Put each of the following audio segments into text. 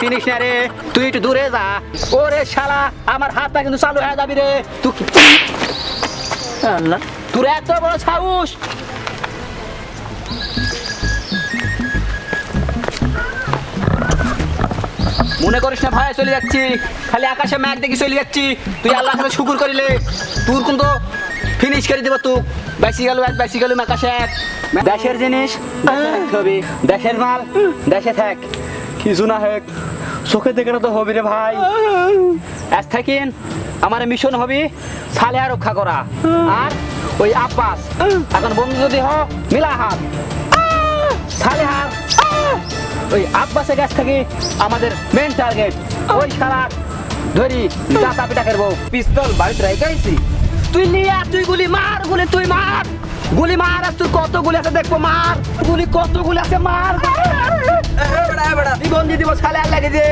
চিনিস না রে? তুই একটু দূরে যা। শালা, আমার হাতটা কিন্তু চালু হয়ে যাবি রে। তুই তোর এত বড় সাহস। মনে করিস না ভয়ে চলে যাচ্ছি। খালি আকাশে ম্যাগ দেখি চলে যাচ্ছি। তুই আল্লাহ কাছে শুকুর করিলে। তোর কিন্তু ফিনিশ করে দেবো তুই বেশি গেল এক, বেশি গেল আকাশে এক। দেশের জিনিস দেশে দেশের মাল, দেশে থাক। কিছু না হোক চোখে দেখে তো হবে রে ভাই। আজ থাকেন, আমার মিশন হবে সালেহা রক্ষা করা। আর ওই আব্বাস, এখন বন্ধু যদি হ, মিলা হাত। সালেহা, ওই আব্বাসের কাছ থেকে আমাদের মেন টার্গেট ওই সারা ধরি চাপা পিটা করব পিস্তল বাড়িতে রাইখাইছি তুই নিয়ে তুই গুলি মার, গুলি তুই মার। গুলি মার, আর তুই কত গুলি আছে দেখব, মার। গুলি কত গুলি আছে, মার। বেড়া দিব সালে আর লাগে যে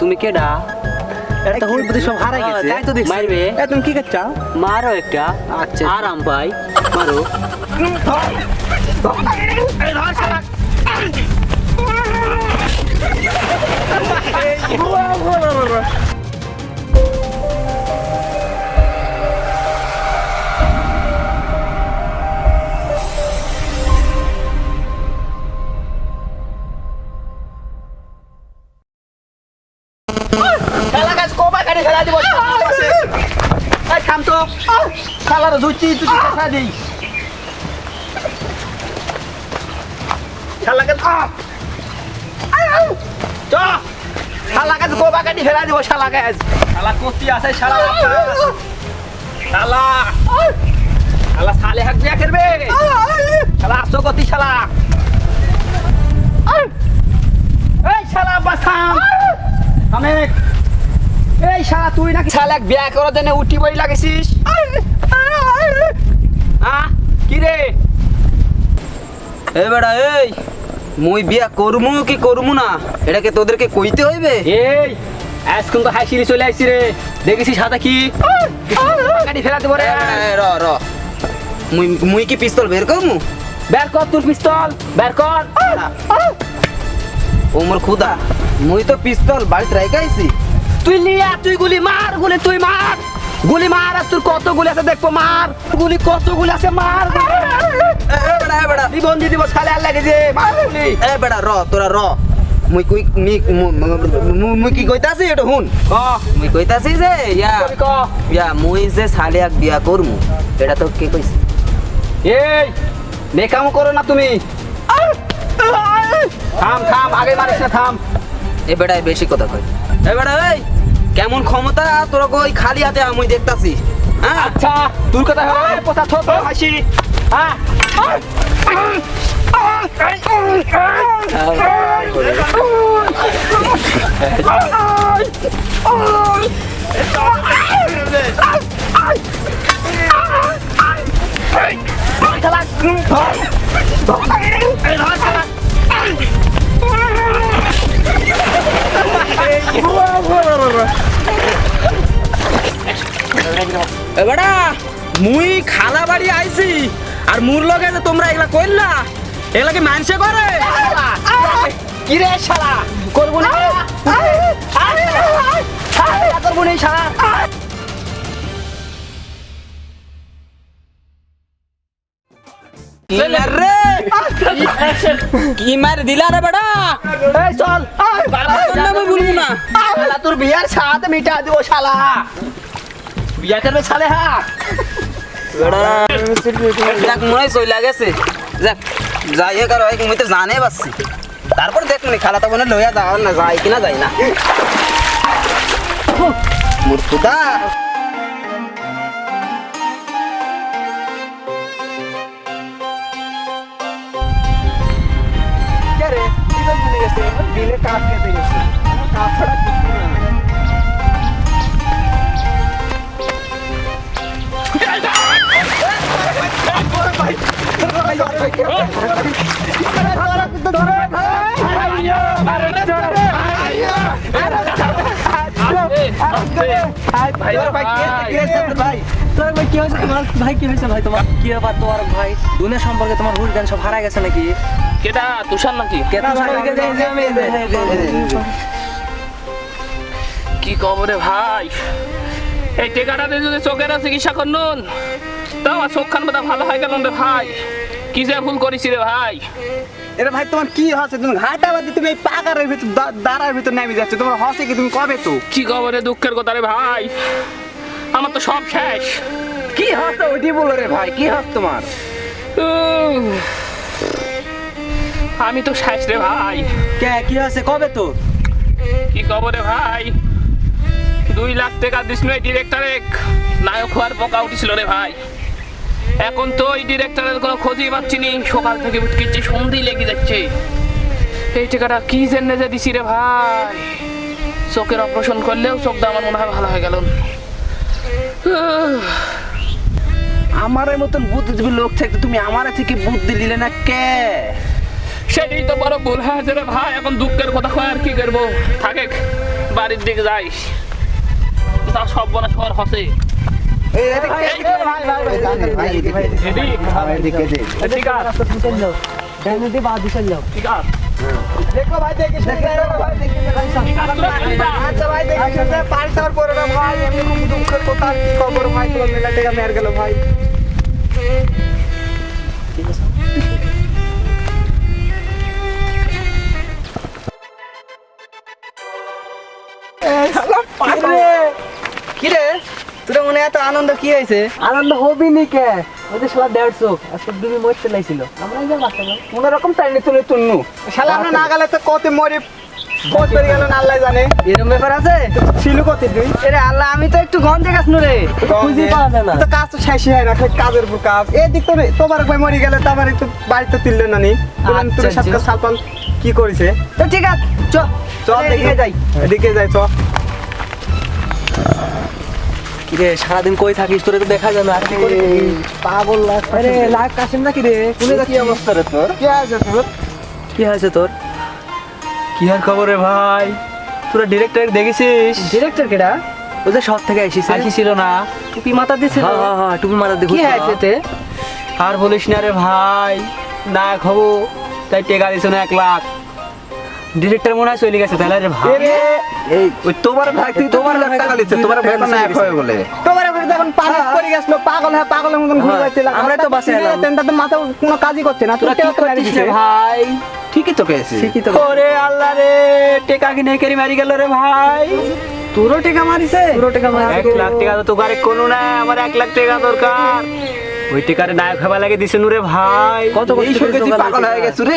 তুমি কেডা এটা হুল বুদ্ধি সব হারাই গেছে। তাই তো দেখছি। মারবে? এ তুমি কি করছ মারো একটা। আচ্ছা। আরাম পাই। মারো। খেলা খেলা দিই শালা চ শালা গাছ কোবা গাড়ি দিব শালা শালা কতি আছে শালা শালা। শালা সালে হাক দিয়া করবে শালা আসো কতি শালা। এই শালা বাসাম আমি এই শালা তুই নাকি শালা বিয়া করার জন্য উঠি বই লাগেছিস? আহ কি রে? এ বেড়া এই মুই বিয়া করমু কি করমু না? এটাকে তোদেরকে কইতে হইবে? এই আজ কিন্তু হাসিলি চলে আসছি রে। দেখেছিস সাদা কি? গাড়ি দেবো রে। র মুই মুই কি পিস্তল বের করমু? বের কর তোর পিস্তল বের কর। ও মোর খুদা মুই তো পিস্তল বাড়িতে রাইখাইছি তুই আয়, তুই গুলি মার গুলি তুই মার। গুলি মার আর তোর কত গুলি আছে দেখব মার। গুলি কত গুলি আছে মার। এ এ বেড়া এ বেড়া জীবন দিব সালে আর লাগে যে মার গুলি। এ বেড়া র তোরা র। মুই কই মু- মুই কি কইতাছি এটা হুন ক। মুই কইতাছি যে ইয়া ক। ইয়া মুই যে সালিয়াক বিয়া করমু এটা তো কে কইছে? এই নেকাম করো না তুমি। থাম থাম আগে মারিস না থাম। এ বেড়ায় বেশি কথা কই এ বেড়া এই! কেমন ক্ষমতা? তোরা কই খালি হাতে আমি দেখতাছি। হ্যাঁ? আচ্ছা তোর কথা হবে পোতা ছোট হাসি। হ্যাঁ? এ মুই খালা বাড়ি আইছি আর মুর লগে যে তোমরা এগুলা কইলা এগুলা কি মানসে করে কি রে শালা? করব না? করব না শালা? রে কি মার দিলা রে বেড়া এই চল তোর নামে বলব না শালা তোর বিয়ার সাথে মিটা দিব শালা বিয়া করবে শালে হ্যাঁ বেড়া দেখ মনে হয় চইলা গেছে যাক যাই হোক আর হয় মুই তো জানে পাচ্ছি তারপর দেখ মনে খালা তো মনে লইয়া যাওয়ার না যাই কিনা যাই না মোর দিলে ভুলে গেছে দিলে কাজ কেটে গেছে কাজ ছাড়া কিছু না ভাই ভাই ভাই তোর ভাই কি হয়েছে? তোমার ভাই কি হয়েছে ভাই তোমার? কি ব্যাপার তোমার ভাই? দুনিয়া সম্পর্কে তোমার হুশ জ্ঞান সব হারা গেছে নাকি? কেটা তুষার নাকি? কে তুষার ভাই, এই যে আমি, এই যে, এই যে, এই যে। কি কবরে ভাই? এই টেকাটাতে যদি চোখের চিকিৎসা করুন তাও চোখ খান ভালো হয় কেন রে ভাই। কি যে ভুল করেছি রে ভাই? এরে ভাই তোমার কি হচ্ছে? তুমি ঘাটা বাদি তুমি এই পাকারের ভিতর দাঁড়ার ভিতর নেমে যাচ্ছে। তোমার হসে কি? তুমি কবে তো? কি কবরে দুঃখের কথা রে ভাই? আমার তো সব শেষ। কি হচ্ছে ওইটি বলো রে ভাই কি হচ্ছে তোমার? আমি তো শেষ রে ভাই। কে কি হয়েছে কবে তো কি কবরে ভাই? দুই লাখ টাকা দিছিল এই ডিরেক্টরে নায়ক হওয়ার পোকা উঠেছিল রে ভাই। এখন তো ওই ডিরেক্টরের কোনো খোঁজই পাচ্ছি নি। সকাল থেকে উঠকিচ্ছে সন্ধি লেগে যাচ্ছে। এই টাকাটা কি জন্য যে দিছি রে ভাই? চোখের অপারেশন করলেও চোখটা আমার মনে হয় ভালো হয়ে গেল। আমার মতন বুদ্ধিজীবী লোক থাকতে তুমি আমার থেকে বুদ্ধি দিলে না কে? সেটাই তো বড় ভুল হয়েছে রে ভাই এখন দুঃখের কথা কয় আর কি করব? থাকে বাড়ির দিকে যাইস। তা সব বনা সবার হসে। এদিক এদিক আর ঠিক আছে ঠিক আছে আচ্ছা ভাই দেখি পানি খাওয়ার পরে না ভাই এমনি খুব দুঃখের কথা আর কি খবর ভাই? তোমার মেলা টাকা মেরে গেল ভাই। কি রে তোর মনে এত আনন্দ কি হয়েছে? আনন্দ হবি নি কে? ওই যে শালা দেড়শো আজকে দিবি মরতে লাইছিল আমরা যে বাচ্চা কোন রকম টাইনে তুলে তুলনু। শালা আমরা না গেলে তো কত মরে কত পেরে গেল না আল্লাহ জানে। এরকম ব্যাপার আছে? ছিল কত তুই আল্লাহ আমি তো একটু গন্ধে গাছ রে খুঁজে পাওয়া যায় না। তো কাজ তো শেষই হয় না কাজের কাজ এদিক তো তোমার ভাই মরে গেলে তো আবার একটু বাড়িতে তুললে না নি? আচ্ছা, তোর সাথে আচ্ছা। কি করেছে? তো ঠিক আছে চ। চল এদিকে যাই। এদিকে যাই চ। সারাদিন কই থাকিস? তোরে তো দেখা যায় না। আর কি করে পাগল আরে লাগ কাশিম নাকি রে? কোনে কি অবস্থা রে তোর? কি আছে তোর? কি হয়েছে তোর? কি আর খবর রে ভাই? তোরা ডিরেক্টর দেখেছিস? ডিরেক্টর কেডা? ও যে শহর থেকে আইছিস আসিছিল না। টুপি মাথা দিছিল। হ্যাঁ হ্যাঁ হ্যাঁ টুপি মাথা দিয়ে কি। হয়েছে তে? আর বলিস না রে ভাই নায়ক হব। তাই টেকা দিছ না এক লাখ। ডিরেক্টর মনে হয় চলে গেছে তাহলে রে ভাই। এই ওই তোমার ভাই তুই তোমার লাখ টাকা তোমার ভাই তো নায়ক হবে বলে তোমার ভাই যখন পানি পড়ে গেছিল পাগল হ্যাঁ পাগলের মতন ঘুরে হ্যাঁ, যাচ্ছিল। আমরাই তো বাসে এলাম। তাদের মাথা কোনো কাজই করছে না। তোরা কি করছিস ভাই? ঠিকই তো পেয়েছি ঠিকই তো ওরে আল্লাহ রে টেকা কিনে কেরি মারি গেল রে ভাই। তোরও টেকা মারিছে? তোরও টেকা মারিছে এক লাখ টাকা তো তোকারে কোনো না আমার এক লাখ টাকা দরকার। ওই টেকারে নায়ক হবা লাগে দিছে নুরে ভাই। কত কষ্ট করে পাগল হয়ে। রে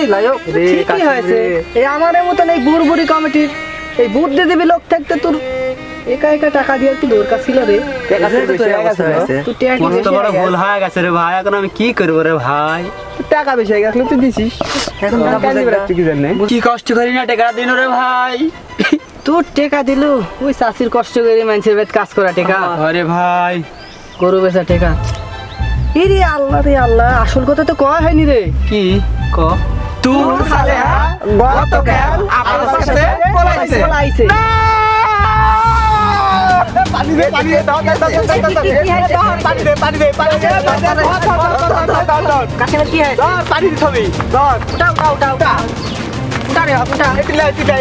ঠিকই হয়েছে। এই মতন এই বুড়বুড়ি কমিটির এই বুদ্ধি দেবী লোক থাকতে তোর একা একা টাকা দিয়ে কি দরকার ছিল রে। হয়ে বড় ভুল হয়ে গেছে রে ভাই এখন আমি কি করব রে ভাই? টাকা বেশি হয়ে গেছিল তুই দিছিস? এখন কি জানে কি কষ্ট করি না টেকা দিন রে ভাই? তোর টেকা দিলু? ওই চাষির কষ্ট করে মানুষের বেদ কাজ করা টেকা। আরে ভাই। গরু বেচা টেকা। এরে আল্লাহ রে আল্লাহ আসল কথা তো কয়া হয়নি রে কি ক তুই সালে গতকাল আমার সাথে পলাইছে পলাইছে। পানি দে পানি দে দাও দাও দাও দাও দাও দাও পানি দে পানি দে পানি দে ধর ধর ধর ধর ধর ধর কাশিমের কি হয়েছে ধর পানি দিতে হবে ধর উঠা উঠা উঠা উঠা উঠা রে উঠা এটিলা এটিলা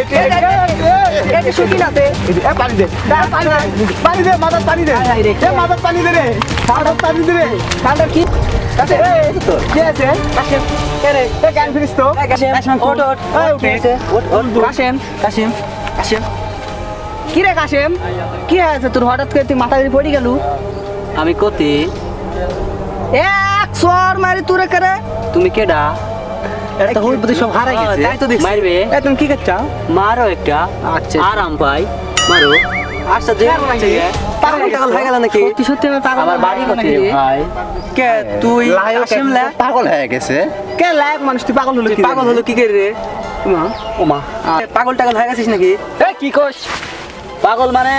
এটা শুকি না তে এ পানি দে পানি দে পানি দে মাথার পানি দে এ মাথার পানি দে রে মাথার পানি দে রে কান্দার কি কাছে এ কি আছে কাশিম কে রে এ ক্যান ফিরিস তো এই কাশিম কি হয়েছে? ওঠ ওঠ কাশিম কাশিম কাশিম কি রে কাশিম কি হয়েছে তোর হঠাৎ করে তুই মাথা পড়ে গেলু আমি কতি এক সর মারি তুরে করে তুমি কেডা হই বুদ্ধি সব হারাই গেছে। তাই তো দেখছি। মারবে? এ তুমি কি করছ? মারো একটা। আচ্ছা। আরাম পাই। মারো। আচ্ছা যে পাগল টাগল হয়ে গেল নাকি? সত্যি সত্যি আমি পাগল আমার বাড়ি কোথায় ভাই? কে তুই? লায়ক লা। পাগল হয়ে গেছে। কে লায়ক মানুষ? তুই পাগল হলো কি পাগল হলো কি করে রে? ওমা পাগল টাগল হয়ে গেছিস নাকি? এ কি কস? পাগল মানে?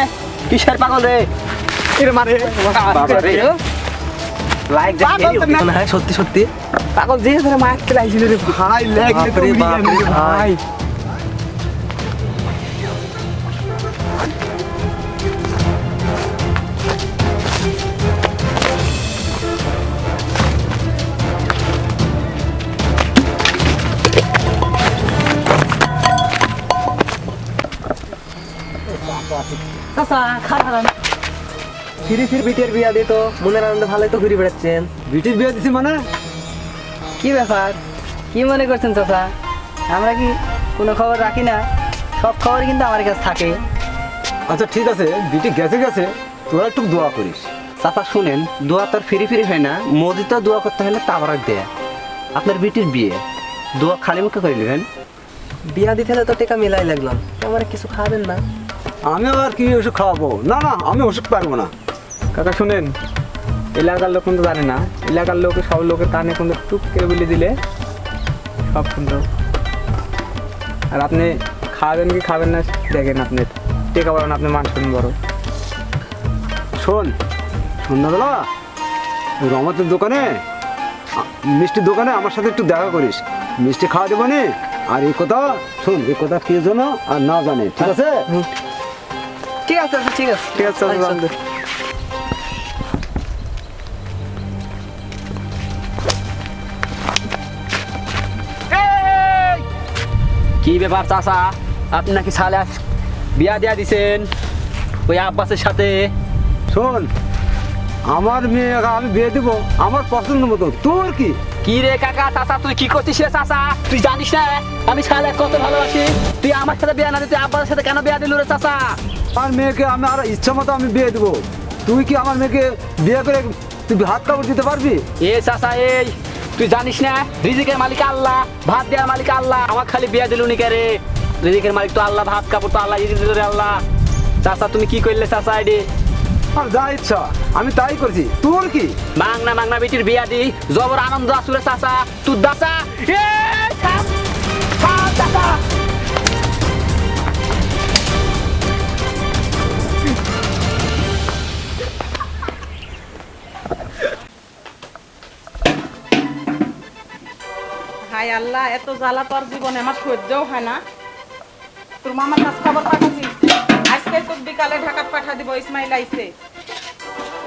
কিসের পাগল রে? এর মারে বাবা রে লাইক হ্যাঁ? সত্যি সত্যি। পাগল যে ধরে মায়ের খেলে রে ভাই লেগ রে ভাই। ফিরে ফিরে বিটির বিয়া দিয়ে তো মনের আনন্দ ভালোই তো ঘুরে বেড়াচ্ছেন। বিটির বিয়া দিছি মানে? কি ব্যাপার? কি মনে করছেন চাচা আমরা কি কোনো খবর রাখি না? সব খবর কিন্তু আমার কাছে থাকে। আচ্ছা ঠিক আছে। বিটি গেছে গেছে। তোরা একটু দোয়া করিস। চাপা শুনেন দোয়া তোর ফিরি ফিরি হয় না। মোদিতেও দোয়া করতে হলে তাবারাক দেয়। আপনার বিটির বিয়ে। দোয়া খালি মুখে করে নেবেন। বিয়া দিতে হলে তো টেকা মিলাই লাগলাম আমার কিছু খাবেন না। আমি আর কি ওষুধ খাওয়াবো? না না আমি ওষুধ পারব না। কাকা শুনেন এলাকার লোক কিন্তু জানে না। এলাকার লোকে সব লোকের কানে কিন্তু টুক করে বলে দিলে সব কিন্তু। আর আপনি খাবেন কি খাবেন না দেখেন আপনি। টেকা বলেন আপনি মান শুনুন বড়। শোন সন্ধ্যাবেলা রমাতের দোকানে মিষ্টির দোকানে আমার সাথে একটু দেখা করিস। মিষ্টি খাওয়া দেবো নি। আর এই কথা শোন এই কথা কে জানো আর না জানে ঠিক আছে? ঠিক আছে আচ্ছা, ঠিক আছে। ঠিক আছে কি ব্যাপার চাচা? আপনি নাকি সালে বিয়া দিয়া দিছেন? ওই আব্বাসের সাথে। শোন আমার মেয়ে আমি বিয়ে দেবো আমার পছন্দ মতো তোর কি? কি রে কাকা চাচা তুই কি করছিস রে চাচা? তুই জানিস না? আমি সালে কত ভালোবাসি। তুই আমার সাথে বিয়া না দিতে আব্বাসের সাথে কেন বিয়া দিল রে চাচা? আমার মেয়েকে আমি আর ইচ্ছা মতো আমি বিয়ে দেবো। তুই কি আমার মেয়েকে বিয়ে করে তুই হাত কাপড় দিতে পারবি? এ চাচা এই। তুই জানিস না? রিজিকের মালিক আল্লাহ ভাত দেওয়ার মালিক আল্লাহ। আমার খালি বিয়া দিল উনি রে? রিজিকের মালিক তো আল্লাহ ভাত কাপড় তো আল্লাহ রিজিক দিল রে আল্লাহ। চাচা তুমি কি করলে চাচা আইডি আমার যা ইচ্ছা আমি তাই করছি। তোর কি? মাংনা মাংনা বেটির বিয়া দি। জবর আনন্দ আসুরে চাচা। তুই দাসা এ চাচা। হাই আল্লাহ এত জ্বালা তোর জীবনে আমার সহ্যও হয় না। তোর মামার কাছে খবর পাঠাচ্ছি। আজকে তোর বিকালে ঢাকাত পাঠা দিব ইসমাইল আইছে।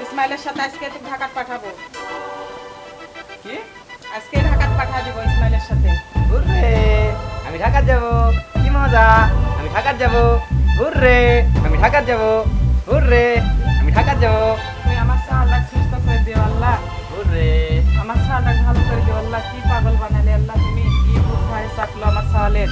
ইসমাইলের সাথে আজকে তোর ঢাকাত পাঠাবো। কি? আজকে ঢাকাত পাঠা দিব ইসমাইলের সাথে। হুররে আমি ঢাকার যাব। কি মজা আমি ঢাকার যাব। হুররে আমি ঢাকার যাব। হুররে আমি ঢাকার যাব। তুই আমার সাহালাক সুস্থ করে দিও আল্লাহ। হুররে। আমার ছালটা ভালো করে দিও আল্লাহ কি পাগল বানালে আল্লাহ তুমি কি বুদ্ধায় ভাই আমার সাহালের